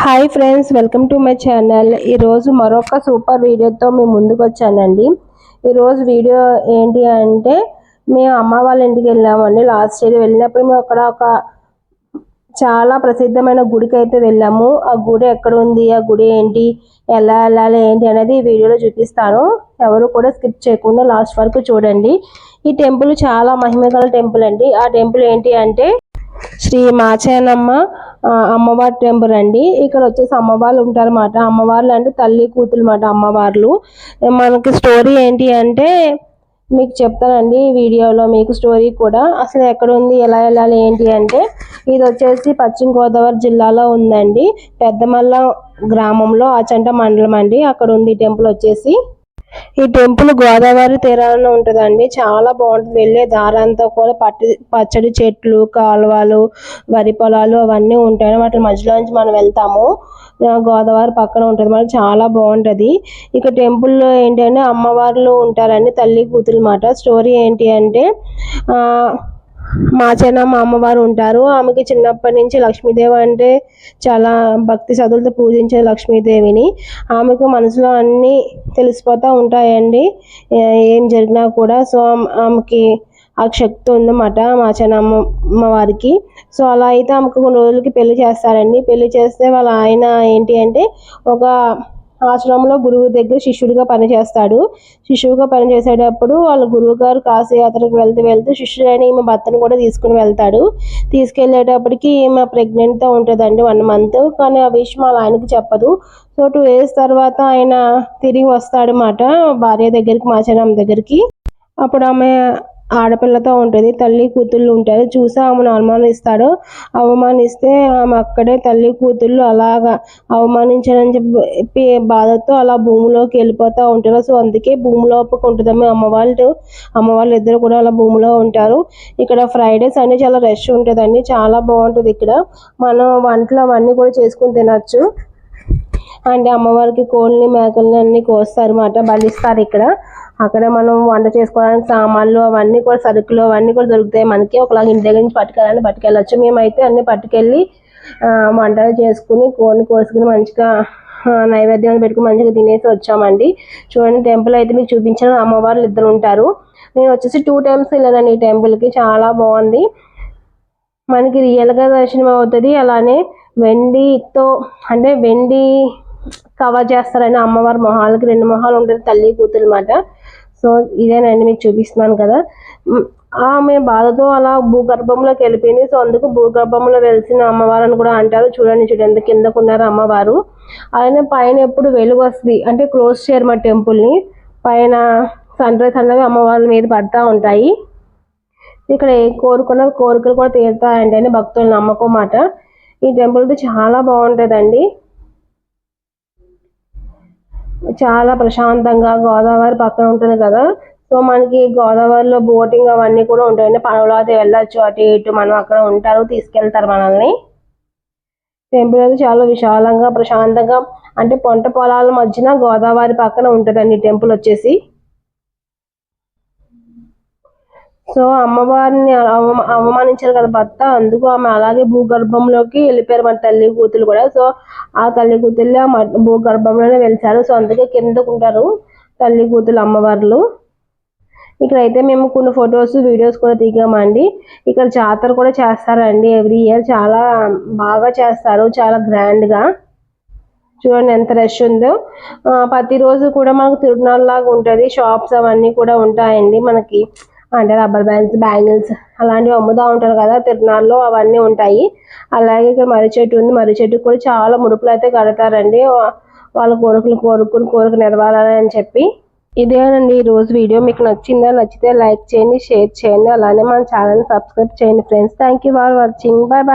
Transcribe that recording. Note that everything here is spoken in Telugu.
Hi friends welcome to my channel. ఈరోజు మరొక సూపర్ వీడియోతో మేము ముందుకు వచ్చానండి. ఈరోజు వీడియో ఏంటి అంటే మేము అమ్మ వాళ్ళ ఇంటికి వెళ్ళామండి. లాస్ట్ ఇయర్ వెళ్ళినప్పుడు మేము అక్కడ ఒక చాలా ప్రసిద్ధమైన గుడికి అయితే వెళ్ళాము. ఆ గుడి ఎక్కడ ఉంది? ఆ గుడి ఏంటి? ఎలా వెళ్ళాలి? ఏంటి అనేది ఈ వీడియోలో చూపిస్తాను. ఎవరు కూడా స్కిప్ చేయకుండా లాస్ట్ వరకు చూడండి. ఈ టెంపుల్ చాలా మహిమగల టెంపుల్ అండి. ఆ టెంపుల్ ఏంటి అంటే శ్రీ మాచేనమ్మ అమ్మవారి టెంపుల్ అండి. ఇక్కడ వచ్చేసి అమ్మవార్లు ఉంటారన్నమాట. అమ్మవార్లు అంటే తల్లి కూతురు మాట అమ్మవార్లు మనకి స్టోరీ ఏంటి అంటే మీకు చెప్తానండి వీడియోలో మీకు స్టోరీ కూడా. అసలు ఎక్కడ ఉంది ఎలా వెళ్ళాలి ఏంటి అంటే ఇది వచ్చేసి పశ్చిమ గోదావరి జిల్లాలో ఉందండి. పెద్దమల్ల గ్రామంలో ఆచంట మండలం అండి. అక్కడ ఉంది టెంపుల్ వచ్చేసి. ఈ టెంపుల్ గోదావరి తీరాన ఉంటుందండి. చాలా బాగుంటుంది. వెళ్ళే దారంతా కూడా పట్టి పచ్చడి చెట్లు కాలువలు వరి పొలాలు అవన్నీ ఉంటాయి. వాటి మధ్యలో నుంచి మనం వెళ్తాము. గోదావరి పక్కన ఉంటుంది. మరి చాలా బాగుంటుంది. ఇక టెంపుల్లో ఏంటంటే అమ్మవార్లు ఉంటారండి తల్లి కూతురు మాట. స్టోరీ ఏంటి అంటే మా మా అమ్మవారు ఉంటారు. ఆమెకి చిన్నప్పటి నుంచి లక్ష్మీదేవి అంటే చాలా భక్తి చదువులతో పూజించే లక్ష్మీదేవిని. ఆమెకు మనసులో అన్నీ తెలిసిపోతూ ఉంటాయండి. ఏం జరిగినా కూడా. సో ఆమెకి ఆ శక్తి ఉందన్నమాట మా అమ్మ అమ్మవారికి సో అలా అయితే ఆమెకు కొన్ని రోజులకి పెళ్ళి చేస్తారండి. పెళ్ళి చేస్తే వాళ్ళ ఆయన ఏంటి అంటే ఒక ఆశ్రమంలో గురువు దగ్గర శిష్యుడిగా పనిచేస్తాడు. శిష్యుడిగా పనిచేసేటప్పుడు వాళ్ళ గురువు గారు కాశీయాత్రకు వెళ్తూ వెళ్తూ శిష్యుడైన ఈమె భర్తను కూడా తీసుకుని వెళ్తాడు. తీసుకెళ్ళేటప్పటికి ఈమె ప్రెగ్నెంట్తో ఉంటుందండి వన్ మంత్. కానీ ఆ విషయం వాళ్ళ ఆయనకి చెప్పదు. సో టూ ఇయర్స్ తర్వాత ఆయన తిరిగి వస్తాడనమాట భార్య దగ్గరికి మాచనమ్మ దగ్గరికి. అప్పుడు ఆమె ఆడపిల్లతో ఉంటుంది తల్లి కూతుళ్ళు ఉంటారు. చూసి ఆమెను అవమానిస్తాడు. అవమానిస్తే ఆమె అక్కడే తల్లి కూతుళ్ళు అలాగా అవమానించారని చెప్పి బాధతో అలా భూమిలోకి వెళ్ళిపోతూ ఉంటారు. సో అందుకే భూమిలో ఉంటుందమ్మ అమ్మవాళ్ళు అమ్మవాళ్ళు ఇద్దరు కూడా అలా భూమిలో ఉంటారు. ఇక్కడ ఫ్రైడేస్ అన్ని చాలా రష్ ఉంటుందండి. చాలా బాగుంటుంది ఇక్కడ. మనం వంటలు అవన్నీ కూడా చేసుకుని తినచ్చు. అంటే అమ్మవారికి కోళ్ళని మేకల్ని అన్ని కోస్తారు అన్నమాట బలిస్తారు ఇక్కడ. అక్కడ మనం వంట చేసుకోవడానికి సామాన్లు అవన్నీ కూడా సరుకులు అవన్నీ కూడా దొరుకుతాయి. మనకి ఒకలాగా ఇంటి దగ్గర నుంచి పట్టుకెళ్ళాలని పట్టుకెళ్ళచ్చు. మేమైతే అన్ని పట్టుకెళ్ళి వంటలు చేసుకుని కోని కోసుకుని మంచిగా నైవేద్యాలు పెట్టుకుని మంచిగా తినేసి వచ్చామండి. చూడండి టెంపుల్ అయితే మీకు చూపించాను. అమ్మవారు ఇద్దరు ఉంటారు. నేను వచ్చేసి టూ టైమ్స్ వెళ్ళానండి ఈ టెంపుల్కి. చాలా బాగుంది. మనకి రియల్గా దర్శనం అవుతుంది. అలానే వెండితో అంటే వెండి కవర్ చేస్తారని అమ్మవారి మొహాలకి రెండు మొహాలు ఉంటుంది తల్లి కూతురు అనమాట సో ఇదేనండి మీకు చూపిస్తున్నాను కదా. ఆమె బాధతో అలా భూగర్భంలోకి వెళ్ళిపోయింది. సో అందుకు భూగర్భంలో వెలిసిన అమ్మవారు అని కూడా అంటారు. చూడండి చూడండి కిందకు ఉన్నారు అమ్మవారు. అలానే పైన ఎప్పుడు వెలుగు వస్తుంది. అంటే క్లోజ్ చేయరు మా టెంపుల్ని పైన సన్ రైజ్ అన్నవి అమ్మవారి మీద పడతా ఉంటాయి. ఇక్కడ ఏ కోరుకున్న కోరికలు కూడా తీరుతాయండి అని భక్తుల నమ్మకం మాట ఈ టెంపుల్ చాలా బాగుంటుందండి. చాలా ప్రశాంతంగా గోదావరి పక్కన ఉంటుంది కదా. సో మనకి గోదావరిలో బోటింగ్ అవన్నీ కూడా ఉంటాయండి పడవలో అయితే వెళ్ళొచ్చు అటు ఇటు మనం అక్కడ ఉంటారు తీసుకెళ్తారు మనల్ని. టెంపుల్ అయితే చాలా విశాలంగా ప్రశాంతంగా అంటే పంట పొలాల మధ్యన గోదావరి పక్కన ఉంటుందండి టెంపుల్ వచ్చేసి. సో అమ్మవారిని అవమానించారు కదా భర్త అందుకు ఆమె అలాగే భూగర్భంలోకి వెళ్ళిపోయారు మన తల్లి కూతురు కూడా. సో ఆ తల్లి కూతుర్లు భూగర్భంలోనే వెళ్తారు సో అందుకే కిందకుంటారు తల్లి కూతురు అమ్మవార్లు. ఇక్కడైతే మేము కొన్ని ఫొటోస్ వీడియోస్ కూడా దిగామండి. ఇక్కడ జాతర కూడా చేస్తారండి. ఎవ్రీ ఇయర్ చాలా బాగా చేస్తారు చాలా గ్రాండ్గా. చూడండి ఎంత రష్ ఉందో. ప్రతిరోజు కూడా మనకు తిరునాళ్ళలాగా ఉంటుంది. షాప్స్ అవన్నీ కూడా ఉంటాయండి మనకి. అంటే రబ్బర్ బ్యాండ్స్ బ్యాంగిల్స్ అలాంటివి అమ్ముతూ ఉంటారు కదా తిరునాళ్ళలో అవన్నీ ఉంటాయి. అలాగే ఇక్కడ మర్రి చెట్టు ఉంది. మర్రి చెట్టు కూడా చాలా ముడుపులు అయితే కడతారండి. వాళ్ళ కోరికలు కోరుకుని కోరిక నెరవేరాలని అని చెప్పి. ఇదేనండి ఈ రోజు వీడియో. మీకు నచ్చిందా నచ్చితే లైక్ చేయండి షేర్ చేయండి. అలానే మన ఛానల్ సబ్స్క్రైబ్ చేయండి friends. Thank you for watching. Bye bye